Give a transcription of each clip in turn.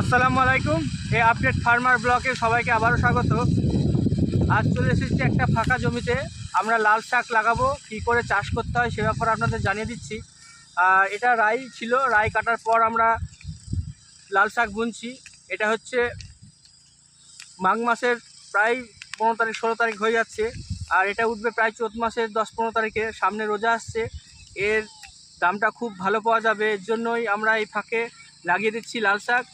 আসসালামু আলাইকুম এই আপডেট ফার্মার ব্লকে সবাইকে আবারও স্বাগত। আজ চলে এসেছি একটা ফাঁকা জমিতে। আমরা লাল শাক লাগাবো, কী করে চাষ করতে হয় সে ব্যাপারে আপনাদের জানিয়ে দিচ্ছি। আর এটা রাই ছিল, রাই কাটার পর আমরা লাল শাক বুনছি। এটা হচ্ছে মাঘ মাসের প্রায় পনেরো তারিখ, ষোলো তারিখ হয়ে যাচ্ছে। আর এটা উঠবে প্রায় চৈত মাসের দশ পনেরো তারিখে, সামনে রোজা আসছে। এর দামটা খুব ভালো পাওয়া যাবে। এর জন্যই আমরা এই ফাঁকে লাগিয়ে দিচ্ছি লাল শাক।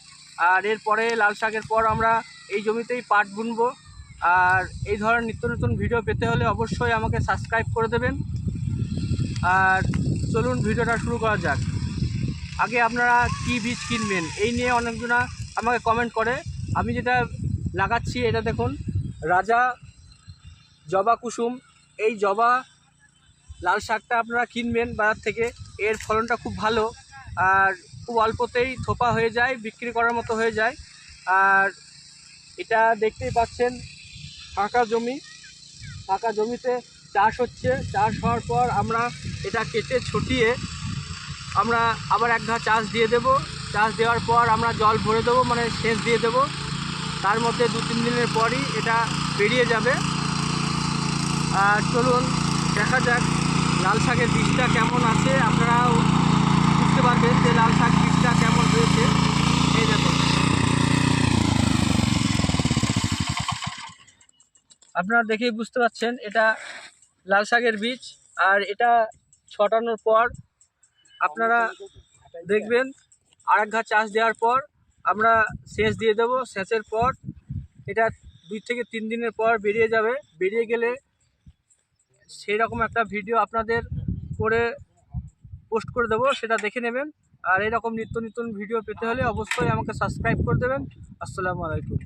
আর এরপরে লাল শাকের পর আমরা এই জমিতেই পাট বুনবো। আর এই ধরনের নিত্য নতুন ভিডিও পেতে হলে অবশ্যই আমাকে সাবস্ক্রাইব করে দেবেন। আর চলুন ভিডিওটা শুরু করা যাক। আগে আপনারা কি বীজ কিনবেন, এই নিয়ে অনেকজনা আমাকে কমেন্ট করে। আমি যেটা লাগাচ্ছি এটা দেখুন, রাজা জবা কুসুম। এই জবা, লাল শাকটা আপনারা কিনবেন বাজার থেকে, এর ফলনটা খুব ভালো। আর খুব অল্পতেই থোপা হয়ে যায়, বিক্রি করার মতো হয়ে যায়। আর এটা দেখতেই পাচ্ছেন, ফাঁকা জমি। ফাঁকা জমিতে চাষ হচ্ছে। চাষ হওয়ার পর আমরা এটা কেটে ছটিয়ে আমরা আবার এক ঘা চাষ দিয়ে দেব। চাষ দেওয়ার পর আমরা জল ভরে দেবো মানে সেচ দিয়ে দেব। তার মধ্যে দু তিন দিনের পরই এটা বেরিয়ে যাবে। আর চলুন, দেখা যাক লাল শাকের বীজটা কেমন আছে। আপনারাও বুঝতে পারবেন যে লাল শাক বীজটা কেমন হয়েছে। এই দেখুন। আপনারা দেখেই বুঝতে পারছেন, এটা লাল শাকের বীজ, আর এটা ছটানোর পর আপনারা দেখবেন আর এক ঘা চাষ দেওয়ার পর আমরা সেচ দিয়ে দেবো। সেচের পর এটা দুই থেকে তিন দিনের পর বেরিয়ে যাবে। বেরিয়ে গেলে সেই রকম একটা ভিডিও আপনাদের করে পোস্ট করে দেবো, সেটা দেখে নেবেন। আর এরকম নিত্য নতুন ভিডিও পেতে হলে অবশ্যই আমাকে সাবস্ক্রাইব করে দেবেন। আসসালামু আলাইকুম।